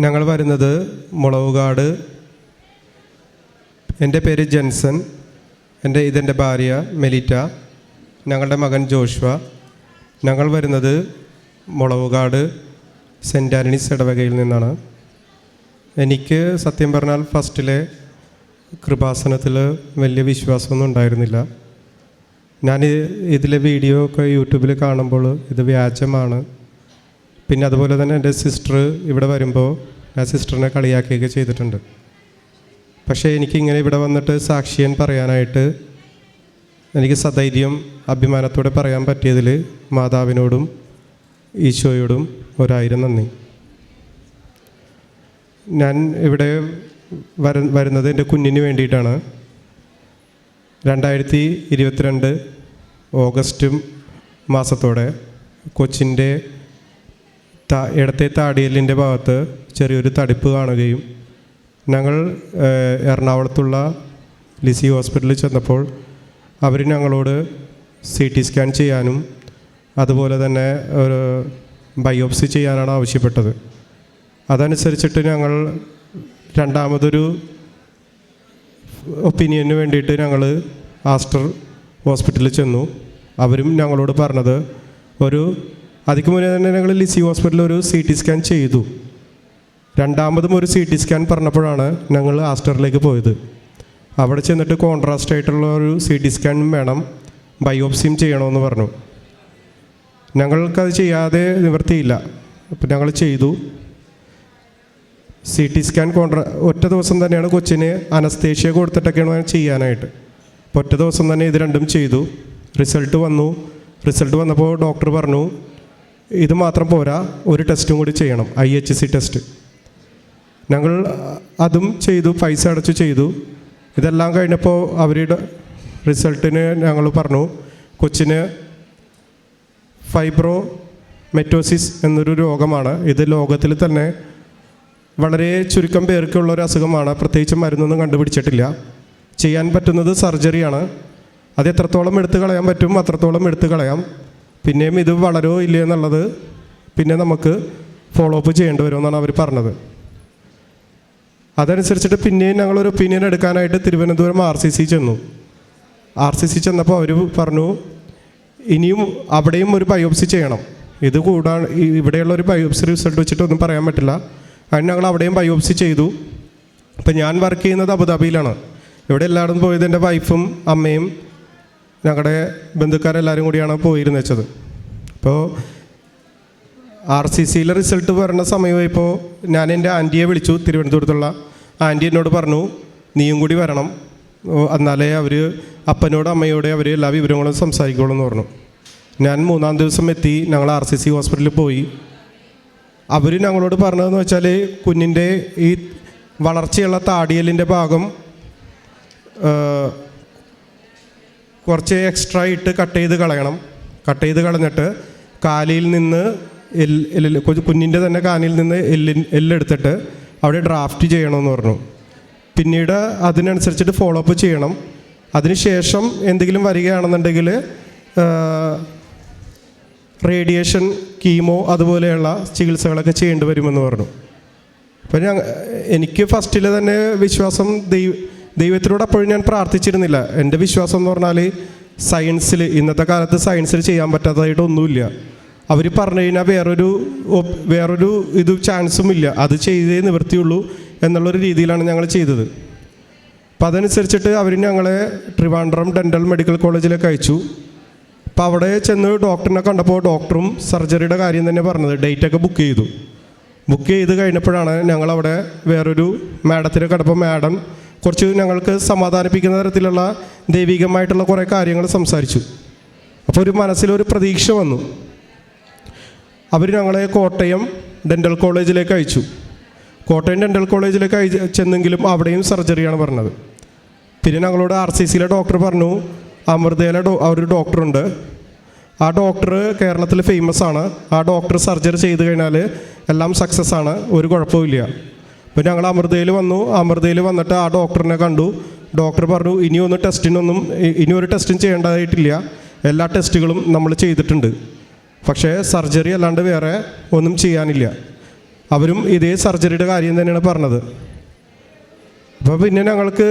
ഞങ്ങൾ വരുന്നത് മുളവുകാട്. എന്റെ പേര് ജെൻസൺ. എന്റെ ഇതെന്റെ ഭാര്യ മെലിറ്റ. ഞങ്ങളുടെ മകൻ ജോഷ്വ. ഞങ്ങൾ വരുന്നത് മുളവുകാട് സെന്റ് ആന്റണീസ് ഇടവകയിൽ നിന്നാണ്. എനിക്ക് സത്യം പറഞ്ഞാൽ ഫസ്റ്റിലെ കൃപാസനത്തിൽ വലിയ വിശ്വാസമൊന്നും ഉണ്ടായിരുന്നില്ല. ഞാൻ ഇതിലെ വീഡിയോ ഒക്കെ യൂട്യൂബിൽ കാണുമ്പോൾ ഇത് വ്യാജമാണ്. പിന്നെ അതുപോലെ തന്നെ എന്റെ സിസ്റ്റർ ഇവിടെ വരുമ്പോൾ ആ സിസ്റ്ററിനെ കളിയാക്കുകയൊക്കെ ചെയ്തിട്ടുണ്ട്. പക്ഷേ എനിക്കിങ്ങനെ ഇവിടെ വന്നിട്ട് സാക്ഷിയൻ പറയാനായിട്ട് എനിക്ക് സധൈര്യം അഭിമാനത്തോടെ പറയാൻ പറ്റിയതിൽ മാതാവിനോടും ഈശോയോടും ഒരായിരം നന്ദി. ഞാൻ ഇവിടെ വര വരുന്നത് എന്റെ കുഞ്ഞിന് വേണ്ടിയിട്ടാണ്. രണ്ടായിരത്തി ഇരുപത്തിരണ്ട് ഓഗസ്റ്റ് മാസത്തോടെ കൊച്ചിന്റെ താ ഇടത്തെ താടിയലിന്റെ ഭാഗത്ത് ചെറിയൊരു തടിപ്പ് കാണുകയും ഞങ്ങൾ എറണാകുളത്തുള്ള ലിസി ഹോസ്പിറ്റലിൽ ചെന്നപ്പോൾ അവർ ഞങ്ങളോട് സി ടി സ്കാൻ ചെയ്യാനും അതുപോലെ തന്നെ ഒരു ബയോപ്സി ചെയ്യാനാണ് ആവശ്യപ്പെട്ടത്. അതനുസരിച്ചിട്ട് ഞങ്ങൾ രണ്ടാമതൊരു ഒപ്പീനിയന് വേണ്ടിയിട്ട് ഞങ്ങൾ ആസ്റ്റർ ഹോസ്പിറ്റലിൽ ചെന്നു. അവരും ഞങ്ങളോട് പറഞ്ഞത് ഒരു അതിക്ക് മുന്നേ തന്നെ ഞങ്ങൾ ലിസി ഹോസ്പിറ്റലിൽ ഒരു സി ടി സ്കാൻ ചെയ്തു. രണ്ടാമതും ഒരു സി ടി സ്കാൻ പറഞ്ഞപ്പോഴാണ് ഞങ്ങൾ ആസ്റ്ററിലേക്ക് പോയത്. അവിടെ ചെന്നിട്ട് കോൺട്രാസ്റ്റ് ആയിട്ടുള്ള ഒരു സി ടി സ്കാനും വേണം ബയോപ്സിയും ചെയ്യണമെന്ന് പറഞ്ഞു. ഞങ്ങൾക്കത് ചെയ്യാതെ നിവൃത്തിയില്ല അപ്പം ഞങ്ങൾ ചെയ്തു. സി ടി സ്കാൻ കോൺട്രാ ഒറ്റ ദിവസം തന്നെയാണ് കൊച്ചിന് അനസ്തേഷ്യ കൊടുത്തിട്ടൊക്കെയാണ് ചെയ്യാനായിട്ട്. അപ്പോൾ ഒറ്റ ദിവസം തന്നെ ഇത് രണ്ടും ചെയ്തു. റിസൾട്ട് വന്നു. റിസൾട്ട് വന്നപ്പോൾ ഡോക്ടർ പറഞ്ഞു ഇത് മാത്രം പോരാ ഒരു ടെസ്റ്റും കൂടി ചെയ്യണം ഐ എച്ച് സി ടെസ്റ്റ് ഞങ്ങൾ അതും ചെയ്തു പൈസ അടച്ചു ചെയ്തു. ഇതെല്ലാം കഴിഞ്ഞപ്പോൾ അവരുടെ റിസൾട്ടിന് ഞങ്ങൾ പറഞ്ഞു കൊച്ചിന് ഫൈബ്രോ മെറ്റോസിസ് എന്നൊരു രോഗമാണ്. ഇത് ലോകത്തിൽ തന്നെ വളരെ ചുരുക്കം പേർക്കുള്ള ഒരു അസുഖമാണ്. പ്രത്യേകിച്ച് മരുന്നൊന്നും കണ്ടുപിടിച്ചിട്ടില്ല. ചെയ്യാൻ പറ്റുന്നത് സർജറിയാണ്. അത് എത്രത്തോളം എടുത്തു കളയാൻ പറ്റും അത്രത്തോളം എടുത്തു കളയാം. പിന്നെയും ഇത് വളരോ ഇല്ലയെന്നുള്ളത് പിന്നെ നമുക്ക് ഫോളോ അപ്പ് ചെയ്യേണ്ടി വരുമെന്നാണ് അവർ പറഞ്ഞത്. അതനുസരിച്ചിട്ട് പിന്നെയും ഞങ്ങളൊരു ഒപ്പീനിയൻ എടുക്കാനായിട്ട് തിരുവനന്തപുരം ആർ സി സി ചെന്നു. ആർ സി സി ചെന്നപ്പോൾ അവർ പറഞ്ഞു ഇനിയും അവിടെയും ഒരു ബയോപ്സി ചെയ്യണം. ഇത് കൂടാ ഇവിടെയുള്ള ഒരു ബയോപ്സി റിസൾട്ട് വെച്ചിട്ടൊന്നും പറയാൻ പറ്റില്ല. അതിന് ഞങ്ങൾ അവിടെയും ബയോപ്സി ചെയ്തു. ഇപ്പം ഞാൻ വർക്ക് ചെയ്യുന്നത് അബുദാബിയിലാണ്. ഇവിടെ എല്ലായിടത്തും പോയത് എന്റെ വൈഫും അമ്മയും ഞങ്ങളുടെ ബന്ധുക്കാരെല്ലാവരും കൂടിയാണ് പോയിരുന്നു വെച്ചത്. അപ്പോൾ ആർ സി സിയിലെ റിസൾട്ട് വരുന്ന സമയമായപ്പോൾ ഞാൻ എന്റെ ആന്റിയെ വിളിച്ചു തിരുവനന്തപുരത്തുള്ള. ആന്റി എന്നോട് പറഞ്ഞു നീയും കൂടി വരണം. എന്നാലേ അവർ അപ്പനോട് അമ്മയോട് അവർ എല്ലാ വിവരങ്ങളും സംസാരിക്കുള്ളൂ എന്ന് പറഞ്ഞു. ഞാൻ മൂന്നാം ദിവസം എത്തി ഞങ്ങൾ ആർ സി സി ഹോസ്പിറ്റലിൽ പോയി. അവർ ഞങ്ങളോട് പറഞ്ഞതെന്ന് വെച്ചാൽ കുഞ്ഞിന്റെ ഈ വളർച്ചയുള്ള താടിയലിന്റെ ഭാഗം കുറച്ച് എക്സ്ട്രാ ഇട്ട് കട്ട് ചെയ്ത് കളയണം. കട്ട് ചെയ്ത് കളഞ്ഞിട്ട് കാലിൽ നിന്ന് എല്ല് എല്ല് കൊ- കുഞ്ഞിന്റെ തന്നെ കാനിൽ നിന്ന് എല്ലിൻ എല്ലെടുത്തിട്ട് അവിടെ ഡ്രാഫ്റ്റ് ചെയ്യണമെന്ന് പറഞ്ഞു. പിന്നീട് അതിനനുസരിച്ചിട്ട് ഫോളോ അപ്പ് ചെയ്യണം. അതിനുശേഷം എന്തെങ്കിലും വരികയാണെന്നുണ്ടെങ്കിൽ റേഡിയേഷൻ കീമോ അതുപോലെയുള്ള ചികിത്സകളൊക്കെ ചെയ്യേണ്ടി വരുമെന്ന് പറഞ്ഞു. അപ്പം ഞാൻ എനിക്ക് ഫസ്റ്റിൽ തന്നെ വിശ്വാസം ദൈവ ദൈവത്തിനോട് അപ്പോഴും ഞാൻ പ്രാർത്ഥിച്ചിരുന്നില്ല. എന്റെ വിശ്വാസം എന്ന് പറഞ്ഞാൽ സയൻസിൽ ഇന്നത്തെ കാലത്ത് സയൻസിൽ ചെയ്യാൻ പറ്റാത്തതായിട്ടൊന്നുമില്ല അവർ പറഞ്ഞു കഴിഞ്ഞാൽ വേറൊരു വേറൊരു ഇത് ചാൻസും ഇല്ല അത് ചെയ്തേ നിവൃത്തിയുള്ളൂ എന്നുള്ളൊരു രീതിയിലാണ് ഞങ്ങൾ ചെയ്തത്. അപ്പം അതനുസരിച്ചിട്ട് അവർ ഞങ്ങളെ ട്രിവാൻഡ്രം ഡെന്റൽ മെഡിക്കൽ കോളേജിലേക്ക് അയച്ചു. അപ്പോൾ അവിടെ ചെന്ന് ഡോക്ടറിനെ കണ്ടപ്പോൾ ഡോക്ടറും സർജറിയുടെ കാര്യം തന്നെ പറഞ്ഞത്. ഡേറ്റൊക്കെ ബുക്ക് ചെയ്തു. ബുക്ക് ചെയ്ത് കഴിഞ്ഞപ്പോഴാണ് ഞങ്ങളവിടെ വേറൊരു മാഡത്തിന് കണ്ടപ്പോൾ മാഡം കുറച്ച് ഞങ്ങൾക്ക് സമാധാനിപ്പിക്കുന്ന തരത്തിലുള്ള ദൈവികമായിട്ടുള്ള കുറേ കാര്യങ്ങൾ സംസാരിച്ചു. അപ്പോൾ ഒരു മനസ്സിലൊരു പ്രതീക്ഷ വന്നു. അവർ ഞങ്ങളെ കോട്ടയം ഡെന്റൽ കോളേജിലേക്ക് അയച്ചു. കോട്ടയം ഡെന്റൽ കോളേജിലേക്ക് അയച്ച് ചെന്നെങ്കിലും അവിടെയും സർജറിയാണ് പറഞ്ഞത്. പിന്നെ ഞങ്ങളോട് ആർ സി സിയിലെ ഡോക്ടർ പറഞ്ഞു അമൃതയിലെ ഡോ ഒരു ഡോക്ടറുണ്ട് ആ ഡോക്ടർ കേരളത്തിൽ ഫേമസ് ആണ്. ആ ഡോക്ടർ സർജറി ചെയ്ത് കഴിഞ്ഞാൽ എല്ലാം സക്സസ് ആണ്. ഒരു കുഴപ്പമില്ല അപ്പോൾ ഞങ്ങൾ അമൃതയിൽ വന്നു. അമൃതയിൽ വന്നിട്ട് ആ ഡോക്ടറിനെ കണ്ടു. ഡോക്ടർ പറഞ്ഞു ഇനിയൊന്നും ടെസ്റ്റിനൊന്നും ഇനിയൊരു ടെസ്റ്റും ചെയ്യേണ്ടതായിട്ടില്ല. എല്ലാ ടെസ്റ്റുകളും നമ്മൾ ചെയ്തിട്ടുണ്ട്. പക്ഷേ സർജറി അല്ലാണ്ട് വേറെ ഒന്നും ചെയ്യാനില്ല. അവരും ഇതേ സർജറിയുടെ കാര്യം തന്നെയാണ് പറഞ്ഞത്. അപ്പോൾ പിന്നെ ഞങ്ങൾക്ക്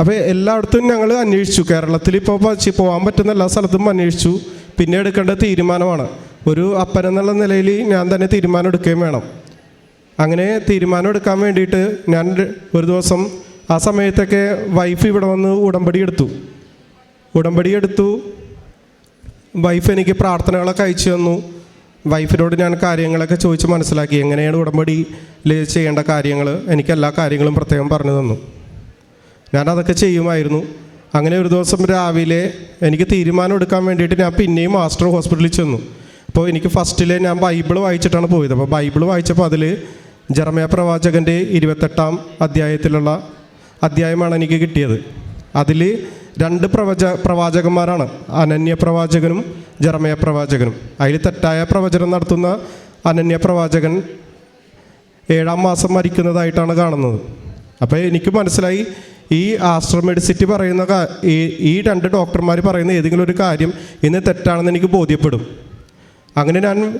അപ്പോൾ എല്ലായിടത്തും ഞങ്ങൾ അന്വേഷിച്ചു. കേരളത്തിൽ ഇപ്പോൾ പോകാൻ പറ്റുന്ന എല്ലാ സ്ഥലത്തും അന്വേഷിച്ചു. പിന്നെ എടുക്കേണ്ട തീരുമാനമാണ്. ഒരു അപ്പൻ എന്നുള്ള നിലയിൽ ഞാൻ തന്നെ തീരുമാനം എടുക്കുകയും വേണം. അങ്ങനെ തീരുമാനം എടുക്കാൻ വേണ്ടിയിട്ട് ഞാൻ ഒരു ദിവസം ആ സമയത്തൊക്കെ വൈഫ് ഇവിടെ വന്ന് ഉടമ്പടി എടുത്തു. ഉടമ്പടി എടുത്തു. വൈഫ് എനിക്ക് പ്രാർത്ഥനകളൊക്കെ അയച്ചു തന്നു. വൈഫിനോട് ഞാൻ കാര്യങ്ങളൊക്കെ ചോദിച്ച് മനസ്സിലാക്കി. എങ്ങനെയാണ് ഉടമ്പടി ചെയ്യേണ്ട കാര്യങ്ങൾ എനിക്ക് എല്ലാ കാര്യങ്ങളും പ്രത്യേകം പറഞ്ഞു തന്നു. ഞാനതൊക്കെ ചെയ്യുമായിരുന്നു. അങ്ങനെ ഒരു ദിവസം രാവിലെ എനിക്ക് തീരുമാനം എടുക്കാൻ വേണ്ടിയിട്ട് ഞാൻ പിന്നെയും മാസ്റ്റർ ഹോസ്പിറ്റലിൽ ചെന്നു. അപ്പോൾ എനിക്ക് ഫസ്റ്റിൽ ഞാൻ ബൈബിൾ വായിച്ചിട്ടാണ് പോയത്. അപ്പോൾ ബൈബിൾ വായിച്ചപ്പോൾ അതിൽ ജർമ്മയ പ്രവാചകന്റെ ഇരുപത്തെട്ടാം അധ്യായത്തിലുള്ള അധ്യായമാണ് എനിക്ക് കിട്ടിയത്. അതിൽ രണ്ട് പ്രവച പ്രവാചകന്മാരാണ്. അനന്യ പ്രവാചകനും ജർമയ പ്രവാചകനും. അതിൽ തെറ്റായ പ്രവചനം നടത്തുന്ന അനന്യ പ്രവാചകൻ ഏഴാം മാസം മരിക്കുന്നതായിട്ടാണ് കാണുന്നത്. അപ്പോൾ എനിക്ക് മനസ്സിലായി ഈ ആസ്ട്രോ മെഡിസിറ്റി പറയുന്ന ഈ ഈ രണ്ട് ഡോക്ടർമാർ പറയുന്ന ഏതെങ്കിലും ഒരു കാര്യം ഇന്ന് തെറ്റാണെന്ന് എനിക്ക് ബോധ്യപ്പെടും. അങ്ങനെ ഞാൻ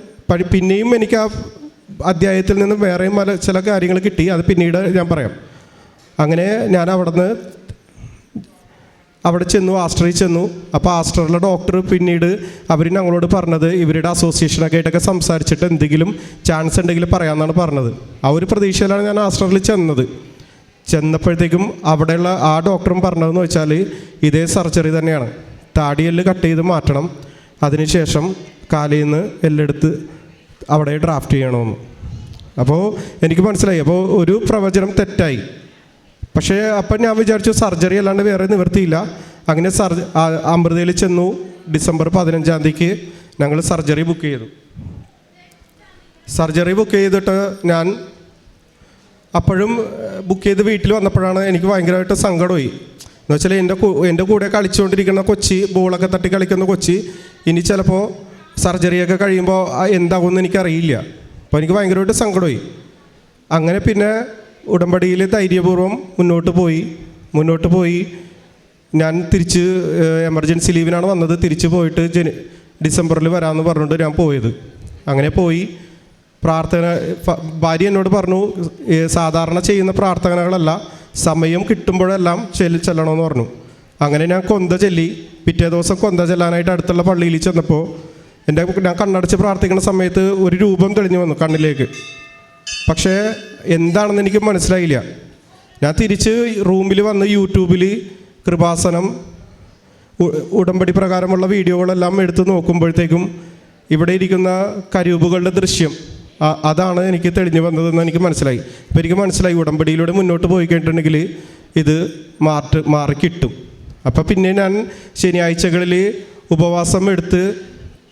പിന്നെയും എനിക്ക് ആ അധ്യായത്തിൽ നിന്ന് വേറെയും ചില കാര്യങ്ങൾ കിട്ടി. അത് പിന്നീട് ഞാൻ പറയാം. അങ്ങനെ ഞാൻ അവിടുന്ന് അവിടെ ചെന്നു ആസ്റ്ററിൽ ചെന്നു. അപ്പോൾ ആസ്റ്ററിലെ ഡോക്ടർ പിന്നീട് അവർ ഞങ്ങളോട് പറഞ്ഞത് ഇവരുടെ അസോസിയേഷനൊക്കെ ആയിട്ടൊക്കെ സംസാരിച്ചിട്ട് എന്തെങ്കിലും ചാൻസ് ഉണ്ടെങ്കിൽ പറയാമെന്നാണ് പറഞ്ഞത്. ആ ഒരു പ്രതീക്ഷയിലാണ് ഞാൻ ആസ്റ്ററിൽ ചെന്നത്. ചെന്നപ്പോഴത്തേക്കും അവിടെയുള്ള ആ ഡോക്ടറും പറഞ്ഞതെന്ന് വെച്ചാൽ ഇതേ സർജറി തന്നെയാണ്. താടിയെല്ല് കട്ട് ചെയ്ത് മാറ്റണം. അതിനുശേഷം കാലിൽ നിന്ന് എല്ലെടുത്ത് അവിടെ ഡ്രാഫ്റ്റ് ചെയ്യണമെന്ന്. അപ്പോൾ എനിക്ക് മനസ്സിലായി. അപ്പോൾ ഒരു പ്രവചനം തെറ്റായി. പക്ഷേ അപ്പം ഞാൻ വിചാരിച്ചു സർജറി അല്ലാണ്ട് വേറെ നിവർത്തിയില്ല അങ്ങനെ സർജ അമൃതയിൽ ചെന്നു. ഡിസംബർ പതിനഞ്ചാം തീയതിക്ക് ഞങ്ങൾ സർജറി ബുക്ക് ചെയ്തു. സർജറി ബുക്ക് ചെയ്തിട്ട് ഞാൻ അപ്പോഴും ബുക്ക് ചെയ്ത് വീട്ടിൽ വന്നപ്പോഴാണ് എനിക്ക് ഭയങ്കരമായിട്ട് സങ്കടമായി. എന്ന് വെച്ചാൽ എന്റെ എന്റെ കൂടെ കളിച്ചുകൊണ്ടിരിക്കുന്ന കൊച്ചി ബോളൊക്കെ തട്ടി കളിക്കുന്ന കൊച്ചി ഇനി ചിലപ്പോൾ സർജറിയൊക്കെ കഴിയുമ്പോൾ എന്താകുമെന്ന് എനിക്കറിയില്ല. അപ്പോൾ എനിക്ക് ഭയങ്കരമായിട്ട് സങ്കടമായി. അങ്ങനെ പിന്നെ ഉടമ്പടിയിൽ ധൈര്യപൂർവം മുന്നോട്ട് പോയി. മുന്നോട്ട് പോയി. ഞാൻ തിരിച്ച് എമർജൻസി ലീവിനാണ് വന്നത്. തിരിച്ച് പോയിട്ട് ജന ഡിസംബറിൽ വരാമെന്ന് പറഞ്ഞിട്ട് ഞാൻ പോയത്. അങ്ങനെ പോയി. പ്രാർത്ഥന ഭാര്യ എന്നോട് പറഞ്ഞു സാധാരണ ചെയ്യുന്ന പ്രാർത്ഥനകളല്ല. സമയം കിട്ടുമ്പോഴെല്ലാം ചെല്ലി ചെല്ലണമെന്ന് പറഞ്ഞു. അങ്ങനെ ഞാൻ കൊന്ത ചെല്ലി. പിറ്റേ ദിവസം കൊന്ത ചെല്ലാനായിട്ട് അടുത്തുള്ള പള്ളിയിൽ ചെന്നപ്പോൾ എന്റെ ഞാൻ കണ്ണടച്ച് പ്രാർത്ഥിക്കുന്ന സമയത്ത് ഒരു രൂപം തെളിഞ്ഞു വന്നു കണ്ണിലേക്ക്. പക്ഷേ എന്താണെന്ന് എനിക്ക് മനസ്സിലായില്ല. ഞാൻ തിരിച്ച് റൂമിൽ വന്ന് യൂട്യൂബിൽ കൃപാസനം ഉടമ്പടി പ്രകാരമുള്ള വീഡിയോകളെല്ലാം എടുത്ത് നോക്കുമ്പോഴത്തേക്കും ഇവിടെ ഇരിക്കുന്ന കരൂപുകളുടെ ദൃശ്യം അതാണ് എനിക്ക് തെളിഞ്ഞു വന്നതെന്ന് എനിക്ക് മനസ്സിലായി. അപ്പോൾ എനിക്ക് മനസ്സിലായി ഉടമ്പടിയിലൂടെ മുന്നോട്ട് പോയി കഴിഞ്ഞിട്ടുണ്ടെങ്കിൽ ഇത് മാറ്റ് മാറി കിട്ടും. അപ്പോൾ പിന്നെ ഞാൻ ശനിയാഴ്ചകളിൽ ഉപവാസം എടുത്ത്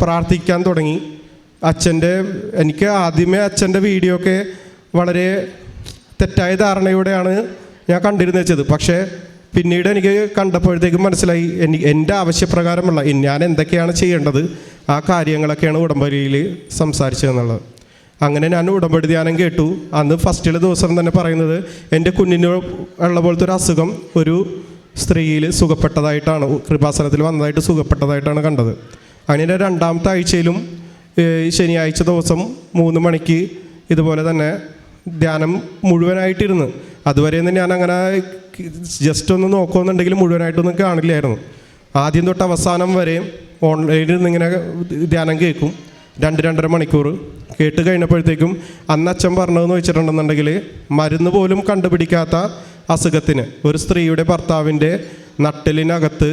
പ്രാർത്ഥിക്കാൻ തുടങ്ങി. അച്ഛന്റെ എനിക്ക് ആദ്യമേ അച്ഛന്റെ വീഡിയോ ഒക്കെ വളരെ തെറ്റായ ധാരണയോടെയാണ് ഞാൻ കണ്ടിരുന്നു വെച്ചത്. പക്ഷേ പിന്നീട് എനിക്ക് കണ്ടപ്പോഴത്തേക്കും മനസ്സിലായി എനിക്ക് എന്റെ ആവശ്യപ്രകാരമുള്ള ഞാൻ എന്തൊക്കെയാണ് ചെയ്യേണ്ടത് ആ കാര്യങ്ങളൊക്കെയാണ് ഉടമ്പടിയിൽ സംസാരിച്ചതെന്നുള്ളത് അങ്ങനെ ഞാൻ ഉടമ്പടി ധ്യാനം കേട്ടു. അന്ന് ഫസ്റ്റിലെ ദിവസം തന്നെ പറയുന്നത് എന്റെ കുഞ്ഞിന് ഉള്ള പോലത്തെ ഒരു അസുഖം ഒരു സ്ത്രീയിൽ സുഖപ്പെട്ടതായിട്ടാണ് കൃപാസനത്തിൽ വന്നതായിട്ട് സുഖപ്പെട്ടതായിട്ടാണ് കണ്ടത്. അങ്ങനെ രണ്ടാമത്തെ ആഴ്ചയിലും ശനിയാഴ്ച ദിവസം മൂന്ന് മണിക്ക് ഇതുപോലെ തന്നെ ധ്യാനം മുഴുവനായിട്ടിരുന്ന്. അതുവരെയൊന്നും ഞാൻ അങ്ങനെ ജസ്റ്റ് ഒന്ന് നോക്കുമെന്നുണ്ടെങ്കിൽ മുഴുവനായിട്ടൊന്നും കാണില്ലായിരുന്നു. ആദ്യം തൊട്ട് അവസാനം വരെ ഓൺലൈനിൽ നിന്ന് ഇങ്ങനെ ധ്യാനം കേൾക്കും. രണ്ട് രണ്ടര മണിക്കൂർ കേട്ട് കഴിഞ്ഞപ്പോഴത്തേക്കും അന്ന് അച്ഛൻ പറഞ്ഞതെന്ന് വെച്ചിട്ടുണ്ടെന്നുണ്ടെങ്കിൽ മരുന്ന് പോലും കണ്ടുപിടിക്കാത്ത അസുഖത്തിന് ഒരു സ്ത്രീയുടെ ഭർത്താവിന്റെ നട്ടലിനകത്ത്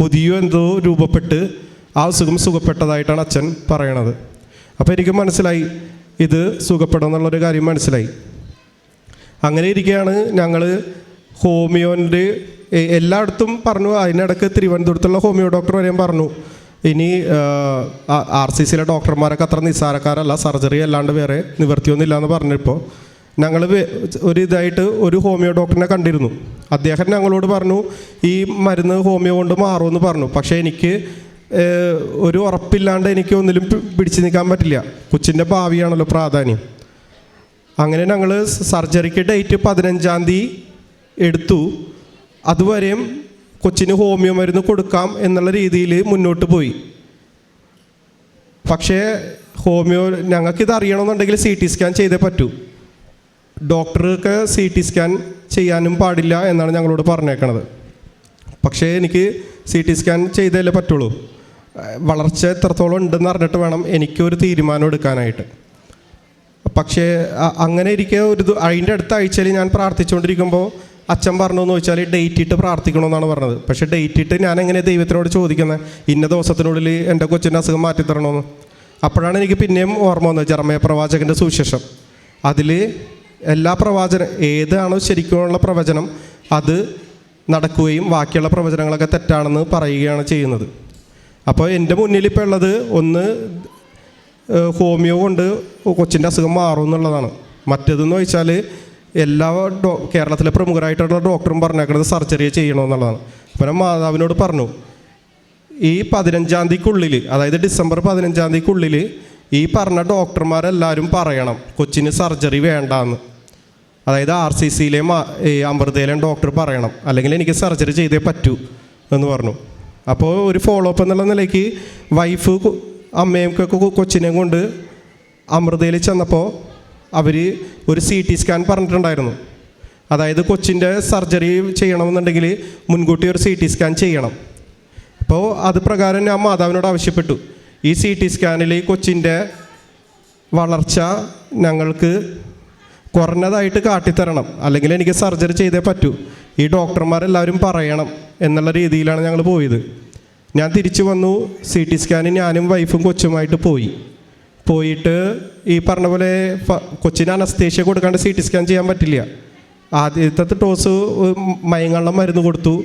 പുതിയ എന്തോ രൂപപ്പെട്ട് ആ അസുഖം സുഖപ്പെട്ടതായിട്ടാണ് അച്ഛൻ പറയണത്. അപ്പോൾ എനിക്ക് മനസ്സിലായി ഇത് സുഖപ്പെടും എന്നുള്ളൊരു കാര്യം മനസ്സിലായി. അങ്ങനെ ഇരിക്കുകയാണ് ഞങ്ങൾ ഹോമിയോന്റെ എല്ലായിടത്തും പറഞ്ഞു. അതിനിടക്ക് തിരുവനന്തപുരത്തുള്ള ഹോമിയോ ഡോക്ടർ വരെയും പറഞ്ഞു. ഇനി ആർ സി സിയിലെ ഡോക്ടർമാരൊക്കെ അത്ര നിസ്സാരക്കാരല്ല സർജറി അല്ലാണ്ട് വേറെ നിവർത്തിയൊന്നുമില്ല എന്ന് പറഞ്ഞപ്പോൾ ഞങ്ങൾ ഒരു ഇതായിട്ട് ഒരു ഹോമിയോ ഡോക്ടറിനെ കണ്ടിരുന്നു. അദ്ദേഹം ഞങ്ങളോട് പറഞ്ഞു ഈ മരുന്ന് ഹോമിയോ കൊണ്ട് മാറുമെന്ന് പറഞ്ഞു. പക്ഷേ എനിക്ക് ഒരു ഉറപ്പില്ലാണ്ട് എനിക്ക് ഒന്നിലും പിടിച്ചു നിൽക്കാൻ പറ്റില്ല. കൊച്ചിന്റെ ഭാവിയാണല്ലോ പ്രാധാന്യം. അങ്ങനെ ഞങ്ങൾ സർജറിക്ക് ഡേറ്റ് പതിനഞ്ചാം തീയതി എടുത്തു. അതുവരെയും കൊച്ചിന് ഹോമിയോ മരുന്ന് കൊടുക്കാം എന്നുള്ള രീതിയിൽ മുന്നോട്ട് പോയി. പക്ഷേ ഹോമിയോ ഞങ്ങൾക്കിത് അറിയണമെന്നുണ്ടെങ്കിൽ സി ടി സ്കാൻ ചെയ്തേ പറ്റൂ. ഡോക്ടർക്ക് സി ടി സ്കാൻ ചെയ്യാനും പാടില്ല എന്നാണ് ഞങ്ങളോട് പറഞ്ഞേക്കണത്. പക്ഷേ എനിക്ക് സി ടി സ്കാൻ ചെയ്തല്ലേ പറ്റുള്ളൂ. വളർച്ച എത്രത്തോളം ഉണ്ടെന്ന് അറിഞ്ഞിട്ട് വേണം എനിക്കൊരു തീരുമാനം എടുക്കാനായിട്ട്. പക്ഷേ അങ്ങനെ ഇരിക്കെ ഒരു അതിന്റെ അടുത്ത ആഴ്ചയിൽ ഞാൻ പ്രാർത്ഥിച്ചുകൊണ്ടിരിക്കുമ്പോൾ അച്ഛൻ പറഞ്ഞു എന്ന് വെച്ചാൽ ഡേറ്റ് ഇട്ട് പ്രാർത്ഥിക്കണമെന്നാണ് പറഞ്ഞത്. പക്ഷേ ഡേറ്റ് ഇട്ട് ഞാൻ എങ്ങനെ ദൈവത്തിനോട് ചോദിക്കുന്നത് ഇന്ന ദിവസത്തിനുള്ളിൽ എന്റെ കൊച്ചിന്റെ അസുഖം മാറ്റിത്തരണമെന്ന് അപ്പോഴാണ് എനിക്ക് പിന്നെയും ഓർമ്മ വന്നത് ജർമ്മയ പ്രവാചകന്റെ സുവിശേഷം. അതിൽ എല്ലാ പ്രവാചനം ഏതാണോ ശരിക്കുമുള്ള പ്രവചനം അത് നടക്കുകയും ബാക്കിയുള്ള പ്രവചനങ്ങളൊക്കെ തെറ്റാണെന്ന് പറയുകയാണ് ചെയ്യുന്നത്. അപ്പോൾ എന്റെ മുന്നിൽ ഇപ്പോൾ ഉള്ളത് ഒന്ന് ഹോമിയോ കൊണ്ട് കൊച്ചിന്റെ അസുഖം മാറും എന്നുള്ളതാണ്. മറ്റേതെന്ന് വെച്ചാൽ എല്ലാ ഡോ കേരളത്തിലെ പ്രമുഖരായിട്ടുള്ള ഡോക്ടറും പറഞ്ഞേക്കുന്നത് സർജറി ചെയ്യണമെന്നുള്ളതാണ്. അപ്പോൾ ഞാൻ മാതാവിനോട് പറഞ്ഞു ഈ പതിനഞ്ചാം തീയതിക്കുള്ളിൽ അതായത് ഡിസംബർ പതിനഞ്ചാം തീയതിക്കുള്ളിൽ ഈ പറഞ്ഞ ഡോക്ടർമാരെല്ലാവരും പറയണം കൊച്ചിന് സർജറി വേണ്ടാന്ന്. അതായത് ആർ സി സിയിലെ അമൃതയിലെയും ഡോക്ടർ പറയണം അല്ലെങ്കിൽ എനിക്ക് സർജറി ചെയ്തേ പറ്റൂ എന്ന് പറഞ്ഞു. അപ്പോൾ ഒരു ഫോളോ അപ്പ് എന്നുള്ള നിലയ്ക്ക് വൈഫ് അമ്മയൊക്കെ കൊച്ചിനെയും കൊണ്ട് അമൃതയിൽ ചെന്നപ്പോൾ അവർ ഒരു സി ടി സ്കാൻ പറഞ്ഞിട്ടുണ്ടായിരുന്നു. അതായത് കൊച്ചിന്റെ സർജറി ചെയ്യണമെന്നുണ്ടെങ്കിൽ മുൻകൂട്ടി ഒരു സി ടി സ്കാൻ ചെയ്യണം. അപ്പോൾ അത് പ്രകാരം ഞാൻ മാതാവിനോട് ആവശ്യപ്പെട്ടു. ഈ സി ടി സ്കാനിൽ കൊച്ചിന്റെ വളർച്ച ഞങ്ങൾക്ക് കുറഞ്ഞതായിട്ട് കാട്ടിത്തരണം. അല്ലെങ്കിൽ എനിക്ക് സർജറി ചെയ്തേ പറ്റൂ. ഈ ഡോക്ടർമാരെല്ലാവരും പറയണം. എന്നുള്ള രീതിയിലാണ് ഞങ്ങൾ പോയത്. ഞാൻ തിരിച്ചു വന്നു. സി ടി സ്കാനിൽ ഞാനും വൈഫും കൊച്ചുമായിട്ട് പോയി. പോയിട്ട് ഈ പറഞ്ഞ പോലെ കൊച്ചിന് അനസ്തേഷ്യ കൊടുക്കാണ്ട് സി ടി സ്കാൻ ചെയ്യാൻ പറ്റില്ല. ആദ്യത്തെ ടോസ് മയങ്ങള്ള മരുന്ന് കൊടുത്തു.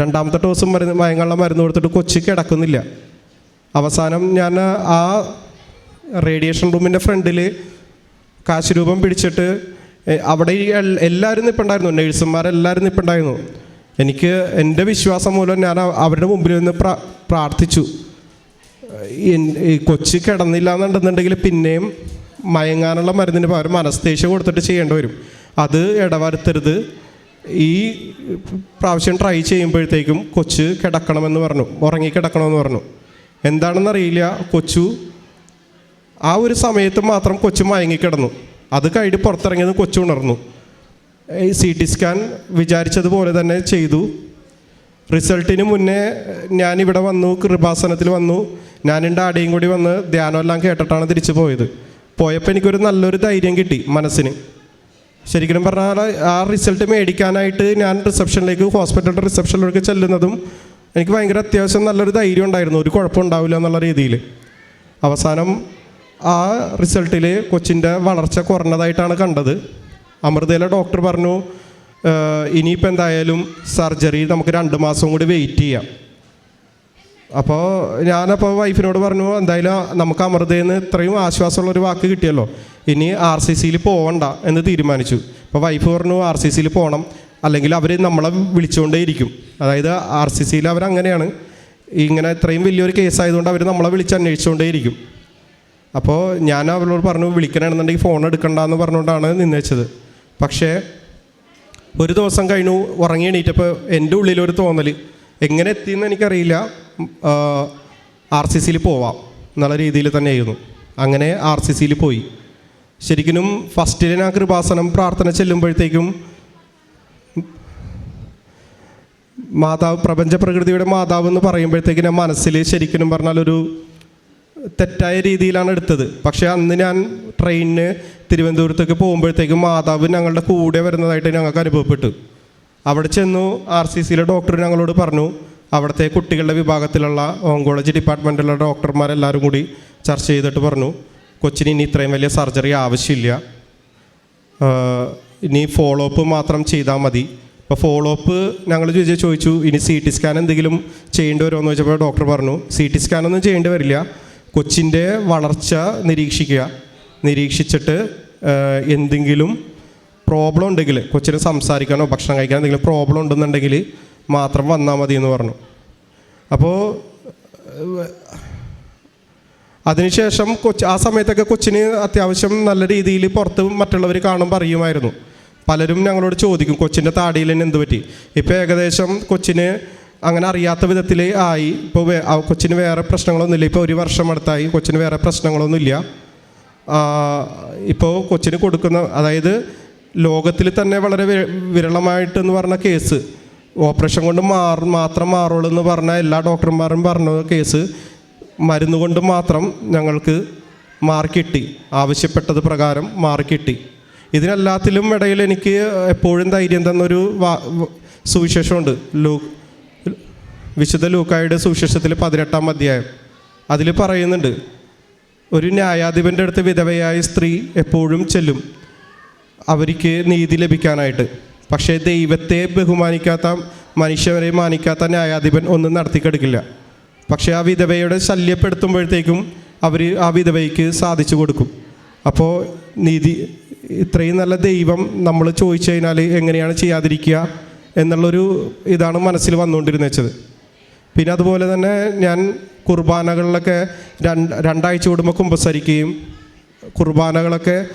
രണ്ടാമത്തെ ടോസ് മരുന്ന് മയങ്ങള്ള മരുന്ന് കൊടുത്തിട്ട് കൊച്ചി കിടക്കുന്നില്ല. അവസാനം ഞാൻ ആ റേഡിയേഷൻ റൂമിന്റെ ഫ്രണ്ടിൽ കാശ് രൂപം പിടിച്ചിട്ട് അവിടെ എല്ലാവരും നിൽപ്പുണ്ടായിരുന്നു നഴ്സുമാരെല്ലാവരും നിൽപ്പുണ്ടായിരുന്നു എനിക്ക് എന്റെ വിശ്വാസം മൂലം ഞാൻ അവരുടെ മുമ്പിൽ നിന്ന് പ്രാ പ്രാർത്ഥിച്ചു. കൊച്ചി കിടന്നില്ല എന്നുണ്ടെന്നുണ്ടെങ്കിൽ പിന്നെയും മയങ്ങാനുള്ള മരുന്നിന് പകരം മനസ്തേഷ്യ കൊടുത്തിട്ട് ചെയ്യേണ്ടി വരും. അത് ഇടവരുത്തരുത്. ഈ പ്രാവശ്യം ട്രൈ ചെയ്യുമ്പോഴത്തേക്കും കൊച്ച് കിടക്കണമെന്ന് പറഞ്ഞു. ഉറങ്ങി കിടക്കണമെന്ന് പറഞ്ഞു. എന്താണെന്നറിയില്ല. കൊച്ചു ആ ഒരു സമയത്ത് മാത്രം കൊച്ചു മയങ്ങിക്കിടന്നു. അത് കഴിഞ്ഞ് പുറത്തിറങ്ങിയത് കൊച്ചു ഉണർന്നു. സി ടി സ്കാൻ വിചാരിച്ചതുപോലെ തന്നെ ചെയ്തു. റിസൾട്ടിന് മുന്നേ ഞാനിവിടെ വന്നു കൃപാസനത്തിൽ വന്നു. ഞാനെന്റെ ആടെയും കൂടി വന്ന് ധ്യാനമെല്ലാം കേട്ടിട്ടാണ് തിരിച്ചു പോയത്. പോയപ്പോൾ എനിക്കൊരു നല്ലൊരു ധൈര്യം കിട്ടി മനസ്സിന്. ശരിക്കും പറഞ്ഞാൽ ആ റിസൾട്ട് മേടിക്കാനായിട്ട് ഞാൻ റിസപ്ഷനിലേക്ക് ഹോസ്പിറ്റലിന്റെ റിസപ്ഷനിലേക്ക് ചെല്ലുന്നതും എനിക്ക് ഭയങ്കര അത്യാവശ്യം നല്ലൊരു ധൈര്യം ഉണ്ടായിരുന്നു. ഒരു കുഴപ്പം ഉണ്ടാവില്ല എന്നുള്ള രീതിയിൽ. അവസാനം ആ റിസൾട്ടിൽ കൊച്ചിന്റെ വളർച്ച കുറഞ്ഞതായിട്ടാണ് കണ്ടത്. അമൃതയിലെ ഡോക്ടർ പറഞ്ഞു "ഏഹ്, ഇനിയിപ്പോൾ എന്തായാലും സർജറി നമുക്ക് രണ്ട് മാസം കൂടി വെയിറ്റ് ചെയ്യാം. അപ്പോൾ ഞാനപ്പോൾ വൈഫിനോട് പറഞ്ഞു എന്തായാലും നമുക്ക് അമൃതയിൽ നിന്ന് ഇത്രയും ആശ്വാസമുള്ള ഒരു വാക്ക് കിട്ടിയല്ലോ. ഇനി ആർ സി സിയിൽ പോകണ്ട എന്ന് തീരുമാനിച്ചു. അപ്പോൾ വൈഫ് പറഞ്ഞു ആർ സി സിയിൽ പോകണം അല്ലെങ്കിൽ അവർ നമ്മളെ വിളിച്ചുകൊണ്ടേയിരിക്കും അതായത് ആർ സി സിയിൽ അവരങ്ങനെയാണ്. ഇങ്ങനെ ഇത്രയും വലിയൊരു കേസായതുകൊണ്ട് അവർ നമ്മളെ വിളിച്ച് അന്വേഷിച്ചുകൊണ്ടേയിരിക്കും അപ്പോൾ ഞാൻ അവരോട് പറഞ്ഞു വിളിക്കണമെന്നുണ്ടെങ്കിൽ ഫോൺ എടുക്കണ്ടെന്ന് പറഞ്ഞുകൊണ്ടാണ് നിന്നേച്ചത്. പക്ഷേ ഒരു ദിവസം കഴിഞ്ഞു ഉറങ്ങി എണീറ്റപ്പോൾ എന്റെ ഉള്ളിലൊരു തോന്നൽ എങ്ങനെ എത്തിയെന്ന് എനിക്കറിയില്ല. ആർ സി സിയിൽ പോവാം എന്നുള്ള രീതിയിൽ തന്നെയായിരുന്നു. അങ്ങനെ ആർ സി സിയിൽ പോയി. ശരിക്കും ഫസ്റ്റിൽ ഞാൻ കൃപാസനം പ്രാർത്ഥന ചെല്ലുമ്പോഴത്തേക്കും മാതാവ് പ്രപഞ്ച പ്രകൃതിയുടെ മാതാവ് എന്ന് പറയുമ്പോഴത്തേക്കും ഞാൻ മനസ്സിൽ ശരിക്കും പറഞ്ഞാൽ ഒരു തെറ്റായ രീതിയിലാണ് എടുത്തത്. പക്ഷെ അന്ന് ഞാൻ ട്രെയിനിന് തിരുവനന്തപുരത്തേക്ക് പോകുമ്പോഴത്തേക്കും മാതാവ് ഞങ്ങളുടെ കൂടെ വരുന്നതായിട്ട് ഞങ്ങൾക്ക് അനുഭവപ്പെട്ടു. അവിടെ ചെന്നു ആർ സി സിയിലെ ഡോക്ടർ ഞങ്ങളോട് പറഞ്ഞു അവിടുത്തെ കുട്ടികളുടെ വിഭാഗത്തിലുള്ള ഓങ്കോളജി ഡിപ്പാർട്ട്മെന്റിലുള്ള ഡോക്ടർമാരെല്ലാവരും കൂടി ചർച്ച ചെയ്തിട്ട് പറഞ്ഞു കൊച്ചിന് ഇനി ഇത്രയും വലിയ സർജറി ആവശ്യമില്ല. ഇനി ഫോളോ അപ്പ് മാത്രം ചെയ്താൽ മതി. അപ്പോൾ ഫോളോ അപ്പ് ഞങ്ങൾ ചോദിച്ചു ചോദിച്ചു ഇനി സി ടി സ്കാൻ എന്തെങ്കിലും ചെയ്യേണ്ടി വരുമോ? എന്ന് ചോദിച്ചപ്പോൾ ഡോക്ടർ പറഞ്ഞു സി ടി സ്കാനൊന്നും ചെയ്യേണ്ടി വരില്ല. കൊച്ചിന്റെ വളർച്ച നിരീക്ഷിക്കുക. നിരീക്ഷിച്ചിട്ട് എന്തെങ്കിലും പ്രോബ്ലം ഉണ്ടെങ്കിൽ കൊച്ചിന് സംസാരിക്കാനോ ഭക്ഷണം കഴിക്കാനോ എന്തെങ്കിലും പ്രോബ്ലം ഉണ്ടെന്നുണ്ടെങ്കിൽ മാത്രം വന്നാൽ മതി എന്ന് പറഞ്ഞു. അപ്പോൾ അതിനുശേഷം കൊച്ച് ആ സമയത്തൊക്കെ കൊച്ചിന് അത്യാവശ്യം നല്ല രീതിയിൽ പുറത്ത് മറ്റുള്ളവർ കാണുമ്പോൾ അറിയുമായിരുന്നു. പലരും ഞങ്ങളോട് ചോദിക്കും കൊച്ചിന്റെ താടിയിൽ തന്നെ എന്ത് പറ്റി? ഇപ്പോൾ ഏകദേശം കൊച്ചിന് അങ്ങനെ അറിയാത്ത വിധത്തിൽ ആയി. ഇപ്പോൾ കൊച്ചിന് വേറെ പ്രശ്നങ്ങളൊന്നുമില്ല. ഇപ്പോൾ ഒരു വർഷം അടുത്തായി. കൊച്ചിന് വേറെ പ്രശ്നങ്ങളൊന്നുമില്ല. ഇപ്പോൾ കൊച്ചിന് കൊടുക്കുന്ന അതായത് ലോകത്തിൽ തന്നെ വളരെ വിരളമായിട്ട് വിരളമായിട്ടെന്ന് പറഞ്ഞ കേസ് ഓപ്പറേഷൻ കൊണ്ട് മാറും മാത്രം മാറുള്ളൂ എന്ന് പറഞ്ഞ എല്ലാ ഡോക്ടർമാരും പറഞ്ഞ കേസ് മരുന്ന് കൊണ്ട് മാത്രം ഞങ്ങൾക്ക് മാർക്കിട്ടി ആവശ്യപ്പെട്ടത് പ്രകാരം മാർക്കിട്ടി ഇതിനെല്ലാത്തിലും ഇടയിൽ എനിക്ക് എപ്പോഴും ധൈര്യം തന്നൊരു സുവിശേഷമുണ്ട്. ലൂ വിശുദ്ധ ലൂക്കായുടെ സുവിശേഷത്തിൽ പതിനെട്ടാം അധ്യായം. അതിൽ പറയുന്നുണ്ട് ഒരു ന്യായാധിപന്റെ അടുത്ത് വിധവയായ സ്ത്രീ എപ്പോഴും ചെല്ലും അവർക്ക് നീതി ലഭിക്കാനായിട്ട്. പക്ഷേ ദൈവത്തെ ബഹുമാനിക്കാത്ത മനുഷ്യരെ മാനിക്കാത്ത ന്യായാധിപൻ ഒന്നും നടത്തിക്കെടുക്കില്ല. പക്ഷേ ആ വിധവയുടെ ശല്യപ്പെടുത്തുമ്പോഴത്തേക്കും അവർ ആ വിധവയ്ക്ക് സാധിച്ചു കൊടുക്കും. അപ്പോൾ നീതി ഇത്രയും നല്ല ദൈവം നമ്മൾ ചോദിച്ചു കഴിഞ്ഞാൽ എങ്ങനെയാണ് ചെയ്യാതിരിക്കുക? എന്നുള്ളൊരു ഇതാണ് മനസ്സിൽ വന്നുകൊണ്ടിരുന്നത് പിന്നെ അതുപോലെ തന്നെ ഞാൻ കുർബാനകളിലൊക്കെ രണ്ട് രണ്ടാഴ്ച കൂടുമ്പോൾ കുമ്പസരിക്കുകയും കുർബാനകളൊക്കെ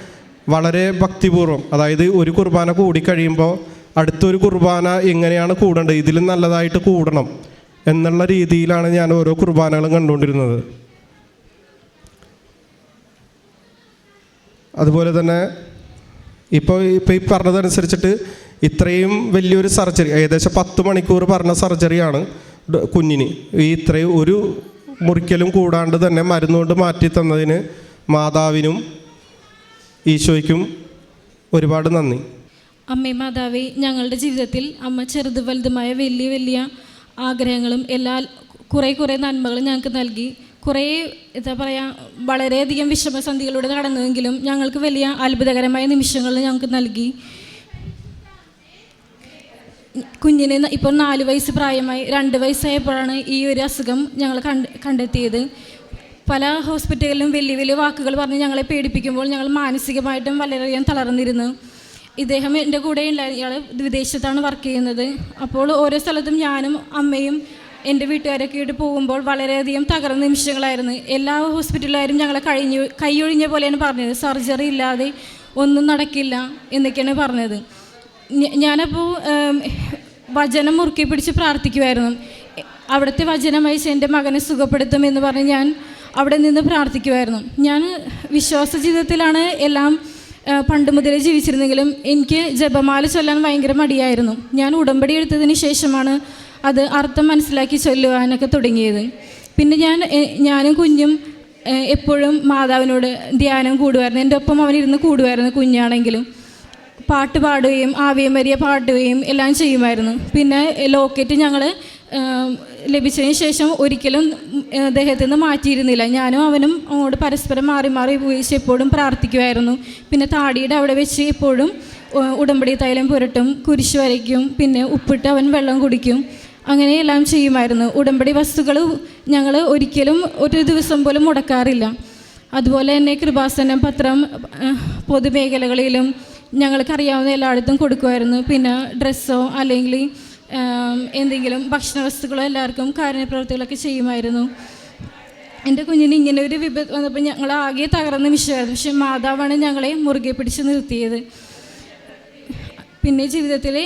വളരെ ഭക്തിപൂർവം അതായത് ഒരു കുർബാന കൂടിക്കഴിയുമ്പോൾ അടുത്തൊരു കുർബാന എങ്ങനെയാണ് കൂടേണ്ടത് ഇതിലും നല്ലതായിട്ട് കൂടണം എന്നുള്ള രീതിയിലാണ് ഞാൻ ഓരോ കുർബാനകളും കണ്ടുകൊണ്ടിരുന്നത്. അതുപോലെ തന്നെ ഇപ്പോൾ ഇപ്പോൾ ഈ പറഞ്ഞതനുസരിച്ചിട്ട് ഇത്രയും വലിയൊരു സർജറി ഏകദേശം പത്ത് മണിക്കൂർ പറഞ്ഞ സർജറിയാണ്. കുഞ്ഞിന്. ഈ ഇത്രയും ഒരു മുറിക്കലും കൂടാണ്ട് തന്നെ മരുന്നുകൊണ്ട് മാറ്റി തന്നതിന് മാതാവിനും ഈശോയ്ക്കും ഒരുപാട് നന്ദി. അമ്മേ മാതാവേ ഞങ്ങളുടെ ജീവിതത്തിൽ അമ്മ ചെറുത് വലുതുമായ വലിയ വലിയ ആഗ്രഹങ്ങളും എല്ലാ കുറേ കുറേ നന്മകളും ഞങ്ങൾക്ക് നൽകി. കുറേ എന്താ പറയുക വളരെയധികം വിഷമസന്ധികളിലൂടെ നടന്നുവെങ്കിലും ഞങ്ങൾക്ക് വലിയ അത്ഭുതകരമായ നിമിഷങ്ങൾ ഞങ്ങൾക്ക് നൽകി. കുഞ്ഞിന് ഇപ്പോൾ നാല് വയസ്സ് പ്രായമായി. രണ്ട് വയസ്സായപ്പോഴാണ് ഈ ഒരു അസുഖം ഞങ്ങൾ കണ്ട് കണ്ടെത്തിയത്. പല ഹോസ്പിറ്റലിലും വലിയ വലിയ വാക്കുകൾ പറഞ്ഞ് ഞങ്ങളെ പേടിപ്പിക്കുമ്പോൾ ഞങ്ങൾ മാനസികമായിട്ടും വളരെയധികം തളർന്നിരുന്നു. ഇദ്ദേഹം എന്റെ കൂടെ ഉണ്ടായിരുന്ന. ഇയാൾ വിദേശത്താണ് വർക്ക് ചെയ്യുന്നത്. അപ്പോൾ ഓരോ സ്ഥലത്തും ഞാനും അമ്മയും എന്റെ വീട്ടുകാരൊക്കെ ആയിട്ട് പോകുമ്പോൾ വളരെയധികം തകർന്ന നിമിഷങ്ങളായിരുന്നു. എല്ലാ ഹോസ്പിറ്റലിലായാലും ഞങ്ങളെ കഴിഞ്ഞു കൈയൊഴിഞ്ഞ പോലെയാണ് പറഞ്ഞത്. സർജറി ഇല്ലാതെ ഒന്നും നടക്കില്ല എന്നൊക്കെയാണ് പറഞ്ഞത്. ഞാനപ്പോൾ വചനം മുറുക്കി പിടിച്ച് പ്രാർത്ഥിക്കുമായിരുന്നു അവിടുത്തെ വചനം വഹിച്ച് എന്റെ മകനെ സുഖപ്പെടുത്തും എന്ന് പറഞ്ഞ് ഞാൻ അവിടെ നിന്ന് പ്രാർത്ഥിക്കുമായിരുന്നു ഞാൻ വിശ്വാസ ജീവിതത്തിലാണ് എല്ലാം പണ്ട് മുതലേ ജീവിച്ചിരുന്നെങ്കിലും എനിക്ക് ജപമാല ചൊല്ലാൻ ഭയങ്കര മടിയായിരുന്നു. ഞാൻ ഉടമ്പടി എടുത്തതിന് ശേഷമാണ് അത് അർത്ഥം മനസ്സിലാക്കി ചൊല്ലുവാനൊക്കെ തുടങ്ങിയത്. പിന്നെ ഞാൻ ഞാനും കുഞ്ഞും എപ്പോഴും മാതാവിനോട് ധ്യാനം കൂടുമായിരുന്നു എന്റെ ഒപ്പം അവനിരുന്ന് കൂടുമായിരുന്നു കുഞ്ഞാണെങ്കിലും. പാട്ട് പാടുകയും ആവിയം വരിയ പാടുകയും എല്ലാം ചെയ്യുമായിരുന്നു. പിന്നെ ലോക്കറ്റ് ഞങ്ങൾ ലഭിച്ചതിന് ശേഷം ഒരിക്കലും അദ്ദേഹത്തിൽ നിന്ന് മാറ്റിയിരുന്നില്ല. ഞാനും അവനും അങ്ങോട്ട് പരസ്പരം മാറി മാറി ഉപയോഗിച്ച് എപ്പോഴും പ്രാർത്ഥിക്കുമായിരുന്നു. പിന്നെ താടിയുടെ അവിടെ വെച്ച് എപ്പോഴും ഉടമ്പടി തൈലം പുരട്ടും കുരിശ് വരയ്ക്കും പിന്നെ ഉപ്പിട്ട് അവൻ വെള്ളം കുടിക്കും. അങ്ങനെയെല്ലാം ചെയ്യുമായിരുന്നു. ഉടമ്പടി വസ്തുക്കൾ ഞങ്ങൾ ഒരിക്കലും ഒരു ദിവസം പോലും മുടക്കാറില്ല. അതുപോലെ തന്നെ കൃപാസനം പത്രം പൊതുമേഖലകളിലും ഞങ്ങൾക്കറിയാവുന്ന എല്ലായിടത്തും കൊടുക്കുമായിരുന്നു. പിന്നെ ഡ്രസ്സോ അല്ലെങ്കിൽ എന്തെങ്കിലും ഭക്ഷണ വസ്തുക്കളോ എല്ലാവർക്കും കാരുണ്യപ്രവർത്തികളൊക്കെ ചെയ്യുമായിരുന്നു. എന്റെ കുഞ്ഞിന് ഇങ്ങനെ ഒരു വിപത്ത് വന്നപ്പോൾ ഞങ്ങൾ ആകെ തകർന്ന വിഷയമായിരുന്നു. പക്ഷെ മാതാവാണ് ഞങ്ങളെ മുറുകെ പിടിച്ച് നിർത്തിയത്. പിന്നെ ജീവിതത്തിലെ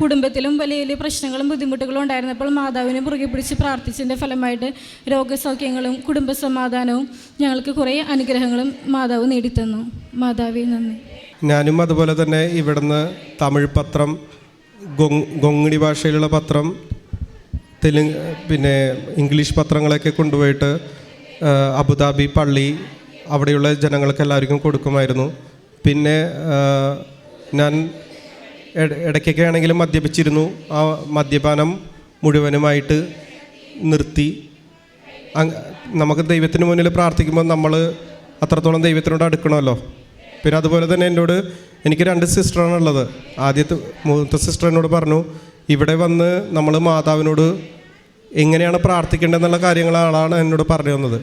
കുടുംബത്തിലും വലിയ വലിയ പ്രശ്നങ്ങളും ബുദ്ധിമുട്ടുകളും ഉണ്ടായിരുന്നപ്പോൾ മാതാവിനെ മുറുകെ പിടിച്ച് പ്രാർത്ഥിച്ചതിന്റെ ഫലമായിട്ട് രോഗസൗഖ്യങ്ങളും കുടുംബസമാധാനവും ഞങ്ങൾക്ക് കുറേ അനുഗ്രഹങ്ങളും മാതാവ് നേടിത്തന്നു. മാതാവേ നന്ദി. ഞാനും അതുപോലെ തന്നെ ഇവിടുന്ന് തമിഴ് പത്രം കൊങ്ങിണി ഭാഷയിലുള്ള പത്രം തെലുങ്ക് പിന്നെ ഇംഗ്ലീഷ് പത്രങ്ങളൊക്കെ കൊണ്ടുപോയിട്ട് അബുദാബി പള്ളി അവിടെയുള്ള ജനങ്ങൾക്ക് എല്ലാവർക്കും കൊടുക്കുമായിരുന്നു. പിന്നെ ഞാൻ ഇട- ഇടയ്ക്കൊക്കെ ആണെങ്കിലും മദ്യപിച്ചിരുന്നു. ആ മദ്യപാനം മുഴുവനുമായിട്ട് നിർത്തി. നമുക്ക് ദൈവത്തിന് മുന്നിൽ പ്രാർത്ഥിക്കുമ്പോൾ നമ്മൾ അത്രത്തോളം ദൈവത്തിനോട് അടുക്കണമല്ലോ. പിന്നെ അതുപോലെ തന്നെ എന്നോട് എനിക്ക് രണ്ട് സിസ്റ്ററാണ് ഉള്ളത് ആദ്യത്തെ മൂത്ത സിസ്റ്റർ എന്നോട് പറഞ്ഞു ഇവിടെ വന്ന് നമ്മൾ മാതാവിനോട് എങ്ങനെയാണ് പ്രാർത്ഥിക്കേണ്ടതെന്നുള്ള കാര്യങ്ങളാണ് എന്നോട് പറഞ്ഞു തന്നത്.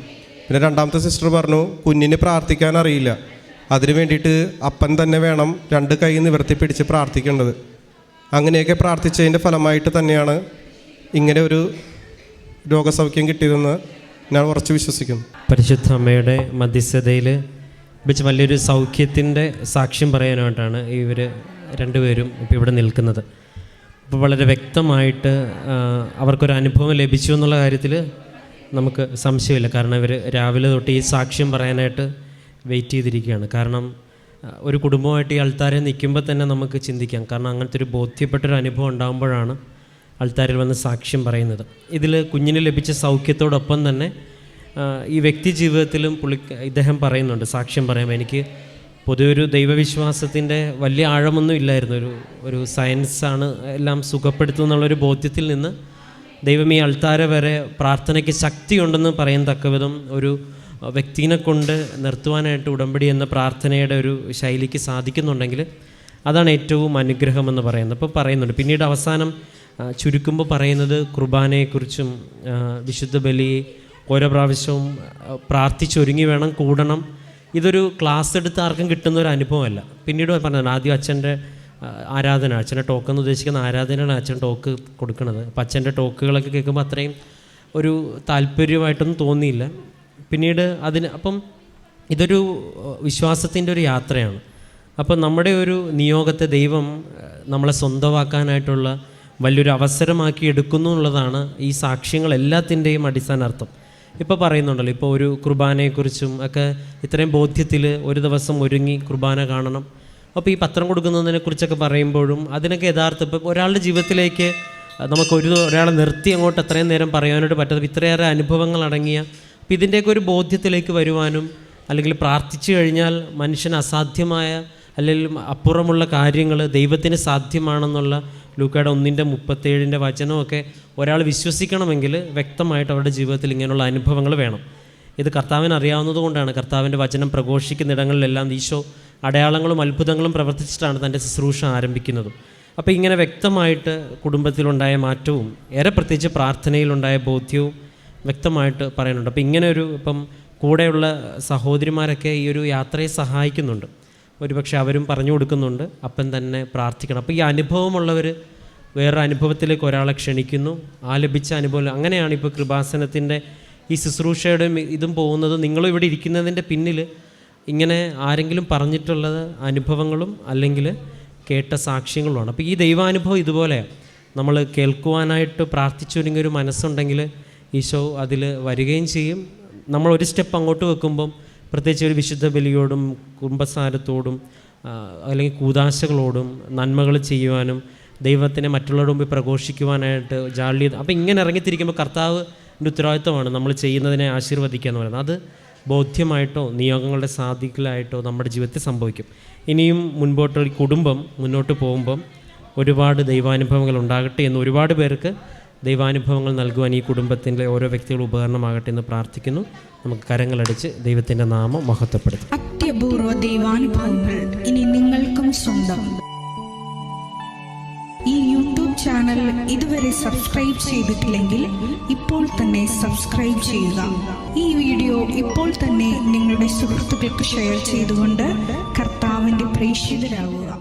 പിന്നെ രണ്ടാമത്തെ സിസ്റ്റർ പറഞ്ഞു കുഞ്ഞിന് പ്രാർത്ഥിക്കാൻ അറിയില്ല. അതിന് വേണ്ടിയിട്ട് അപ്പൻ തന്നെ വേണം രണ്ട് കൈ നിവർത്തി പിടിച്ച് പ്രാർത്ഥിക്കേണ്ടത്. അങ്ങനെയൊക്കെ പ്രാർത്ഥിച്ചതിന്റെ ഫലമായിട്ട് തന്നെയാണ് ഇങ്ങനെ ഒരു രോഗസൗഖ്യം കിട്ടിയതെന്ന് ഞാൻ ഉറച്ചു വിശ്വസിക്കുന്നു. പരിശുദ്ധ അമ്മയുടെ മധ്യസ്ഥതയിൽ വെച്ച് വലിയൊരു സൗഖ്യത്തിന്റെ സാക്ഷ്യം പറയാനായിട്ടാണ് ഇവർ രണ്ടുപേരും ഇപ്പോൾ ഇവിടെ നിൽക്കുന്നത്. അപ്പോൾ വളരെ വ്യക്തമായിട്ട് അവർക്കൊരു അനുഭവം ലഭിച്ചു എന്നുള്ള കാര്യത്തിൽ നമുക്ക് സംശയമില്ല. കാരണം ഇവർ രാവിലെ തൊട്ട് ഈ സാക്ഷ്യം പറയാനായിട്ട് വെയിറ്റ് ചെയ്തിരിക്കുകയാണ്. കാരണം ഒരു കുടുംബമായിട്ട് ഈ ആൾത്താരെ നിൽക്കുമ്പോൾ തന്നെ നമുക്ക് ചിന്തിക്കാം. കാരണം അങ്ങനത്തെ ഒരു ബോധ്യപ്പെട്ടൊരു അനുഭവം ഉണ്ടാകുമ്പോഴാണ് ആൾത്താരിൽ വന്ന് സാക്ഷ്യം പറയുന്നത്. ഇതിൽ കുഞ്ഞിന് ലഭിച്ച സൗഖ്യത്തോടൊപ്പം തന്നെ ഈ വ്യക്തി ജീവിതത്തിലും പുള്ളി ഇദ്ദേഹം പറയുന്നുണ്ട് സാക്ഷ്യം പറയാം എനിക്ക് പൊതുവെ ഒരു ദൈവവിശ്വാസത്തിന്റെ വലിയ ആഴമൊന്നും ഇല്ലായിരുന്നു. ഒരു ഒരു സയൻസാണ് എല്ലാം സുഖപ്പെടുത്തും എന്നുള്ളൊരു ബോധ്യത്തിൽ നിന്ന് ദൈവം ഈ അൾത്താര വരെ പ്രാർത്ഥനയ്ക്ക് ശക്തിയുണ്ടെന്ന് പറയത്തക്ക വിധം ഒരു വ്യക്തിനെ കൊണ്ട് നിർത്തുവാനായിട്ട് ഉടമ്പടി എന്ന പ്രാർത്ഥനയുടെ ഒരു ശൈലിക്ക് സാധിക്കുന്നുണ്ടെങ്കിൽ അതാണ് ഏറ്റവും അനുഗ്രഹമെന്ന് പറയുന്നത്. അപ്പോൾ പറയുന്നുണ്ട് പിന്നീട് അവസാനം ചുരുക്കുമ്പോൾ പറയുന്നത് കുർബാനയെക്കുറിച്ചും വിശുദ്ധ ബലി ഓരോ പ്രാവശ്യവും പ്രാർത്ഥിച്ചൊരുങ്ങി വേണം കൂടണം. ഇതൊരു ക്ലാസ് എടുത്ത് ആർക്കും കിട്ടുന്ന ഒരു അനുഭവമല്ല. പിന്നീട് പറഞ്ഞത് ആദ്യം അച്ഛന്റെ ആരാധന അച്ഛന്റെ ടോക്ക് എന്ന് ഉദ്ദേശിക്കുന്ന ആരാധനയാണ് അച്ഛൻ ടോക്ക് കൊടുക്കുന്നത് അപ്പം അച്ഛന്റെ ടോക്കുകളൊക്കെ കേൾക്കുമ്പോൾ അത്രയും ഒരു താല്പര്യമായിട്ടൊന്നും തോന്നിയില്ല. പിന്നീട് അതിന് അപ്പം ഇതൊരു വിശ്വാസത്തിന്റെ ഒരു യാത്രയാണ്. അപ്പം നമ്മുടെ ഒരു നിയോഗത്തെ ദൈവം നമ്മളെ സ്വന്തമാക്കാനായിട്ടുള്ള വലിയൊരു അവസരമാക്കി എടുക്കുന്നു എന്നുള്ളതാണ് ഈ സാക്ഷ്യങ്ങൾ എല്ലാത്തിന്റെയും അടിസ്ഥാനാർത്ഥം. ഇപ്പോൾ പറയുന്നുണ്ടല്ലോ ഇപ്പോൾ ഒരു കുർബാനയെക്കുറിച്ചും ഒക്കെ ഇത്രയും ബോധ്യത്തിൽ ഒരു ദിവസം ഒരുങ്ങി കുർബാന കാണണം. അപ്പോൾ ഈ പത്രം കൊടുക്കുന്നതിനെക്കുറിച്ചൊക്കെ പറയുമ്പോഴും അതിനൊക്കെ യഥാർത്ഥം ഇപ്പം ഒരാളുടെ ജീവിതത്തിലേക്ക് നമുക്ക് ഒരു ഒരാളെ നിർത്തി അങ്ങോട്ട് അത്രയും നേരം പറയാനായിട്ട് പറ്റാത്ത ഇത്രയേറെ അനുഭവങ്ങൾ അടങ്ങിയ അപ്പം ഇതിന്റെയൊക്കെ ഒരു ബോധ്യത്തിലേക്ക് വരുവാനും അല്ലെങ്കിൽ പ്രാർത്ഥിച്ചു കഴിഞ്ഞാൽ മനുഷ്യന് അസാധ്യമായ അല്ലെങ്കിൽ അപ്പുറമുള്ള കാര്യങ്ങൾ ദൈവത്തിന് സാധ്യമാണെന്നുള്ള ലൂക്കയുടെ ഒന്നിന്റെ മുപ്പത്തേഴിന്റെ വചനമൊക്കെ ഒരാൾ വിശ്വസിക്കണമെങ്കിൽ വ്യക്തമായിട്ട് അവരുടെ ജീവിതത്തിൽ ഇങ്ങനെയുള്ള അനുഭവങ്ങൾ വേണം. ഇത് കർത്താവിന് അറിയാവുന്നത് കൊണ്ടാണ് കർത്താവിന്റെ വചനം പ്രഘോഷിക്കുന്ന ഇടങ്ങളിലെല്ലാം ഈശോ അടയാളങ്ങളും അത്ഭുതങ്ങളും പ്രവർത്തിച്ചിട്ടാണ് തന്റെ ശുശ്രൂഷ ആരംഭിക്കുന്നത്. അപ്പോൾ ഇങ്ങനെ വ്യക്തമായിട്ട് കുടുംബത്തിലുണ്ടായ മാറ്റവും ഏറെ പ്രത്യേകിച്ച് പ്രാർത്ഥനയിലുണ്ടായ ബോധ്യവും വ്യക്തമായിട്ട് പറയുന്നുണ്ട്. അപ്പോൾ ഇങ്ങനെ ഒരു ഇപ്പം കൂടെയുള്ള സഹോദരിമാരൊക്കെ ഈ ഒരു യാത്രയെ സഹായിക്കുന്നുണ്ട്. ഒരുപക്ഷെ അവരും പറഞ്ഞു കൊടുക്കുന്നുണ്ട് അപ്പം തന്നെ പ്രാർത്ഥിക്കണം. അപ്പോൾ ഈ അനുഭവമുള്ളവർ വേറൊരു അനുഭവത്തിലേക്ക് ഒരാളെ ക്ഷണിക്കുന്നു. ആ ലഭിച്ച അനുഭവം അങ്ങനെയാണ് ഇപ്പോൾ കൃപാസനത്തിന്റെ ഈ ശുശ്രൂഷയുടെ ഇതും പോകുന്നത്. നിങ്ങളും ഇവിടെ ഇരിക്കുന്നതിന്റെ പിന്നിൽ ഇങ്ങനെ ആരെങ്കിലും പറഞ്ഞിട്ടുള്ളത് അനുഭവങ്ങളും അല്ലെങ്കിൽ കേട്ട സാക്ഷ്യങ്ങളുമാണ്. അപ്പോൾ ഈ ദൈവാനുഭവം ഇതുപോലെ നമ്മൾ കേൾക്കുവാനായിട്ട് പ്രാർത്ഥിച്ചൊരുങ്ങിയൊരു മനസ്സുണ്ടെങ്കിൽ ഈശോ അതിൽ വരികയും ചെയ്യും. നമ്മൾ ഒരു സ്റ്റെപ്പ് അങ്ങോട്ട് വെക്കുമ്പം പ്രത്യേകിച്ച് ഒരു വിശുദ്ധ ബലിയോടും കുംഭസാരത്തോടും അല്ലെങ്കിൽ കൂതാശകളോടും നന്മകൾ ചെയ്യുവാനും ദൈവത്തിനെ മറ്റുള്ളവരുടെ മുമ്പിൽ പ്രഘോഷിക്കുവാനായിട്ട് ജാളിയത് അപ്പോൾ ഇങ്ങനെ ഇറങ്ങിത്തിരിക്കുമ്പോൾ കർത്താവിന്റെ ഉത്തരവാദിത്വമാണ് നമ്മൾ ചെയ്യുന്നതിനെ ആശീർവദിക്കുക എന്ന് പറയുന്നത്. അത് ബോധ്യമായിട്ടോ നിയോഗങ്ങളുടെ സാധിക്കലായിട്ടോ നമ്മുടെ ജീവിതത്തിൽ സംഭവിക്കും. ഇനിയും മുൻപോട്ട് കുടുംബം മുന്നോട്ട് പോകുമ്പം ഒരുപാട് ദൈവാനുഭവങ്ങൾ ഉണ്ടാകട്ടെ എന്ന് ഒരുപാട് പേർക്ക് ദൈവാനുഭവങ്ങൾ നൽകുവാൻ ഈ കുടുംബത്തിന്റെ ഓരോ വ്യക്തികളും ഉപകരണമാകട്ടെ എന്ന് പ്രാർത്ഥിക്കുന്നു. നമുക്ക് കരങ്ങളടിച്ച് ദൈവത്തിന്റെ നാമം മഹത്വപ്പെടുത്തും. അത്യപൂർവ ദൈവാനുഭവങ്ങൾ ഇനി നിങ്ങൾക്കും സ്വന്തം. ഈ യൂട്യൂബ് ചാനൽ ഇതുവരെ സബ്സ്ക്രൈബ് ചെയ്തിട്ടില്ലെങ്കിൽ ഇപ്പോൾ തന്നെ സബ്സ്ക്രൈബ് ചെയ്യുക. ഈ വീഡിയോ ഇപ്പോൾ തന്നെ നിങ്ങളുടെ സുഹൃത്തുക്കൾക്ക് ഷെയർ ചെയ്തുകൊണ്ട് കർത്താവിന്റെ പ്രേക്ഷിതരാകുക.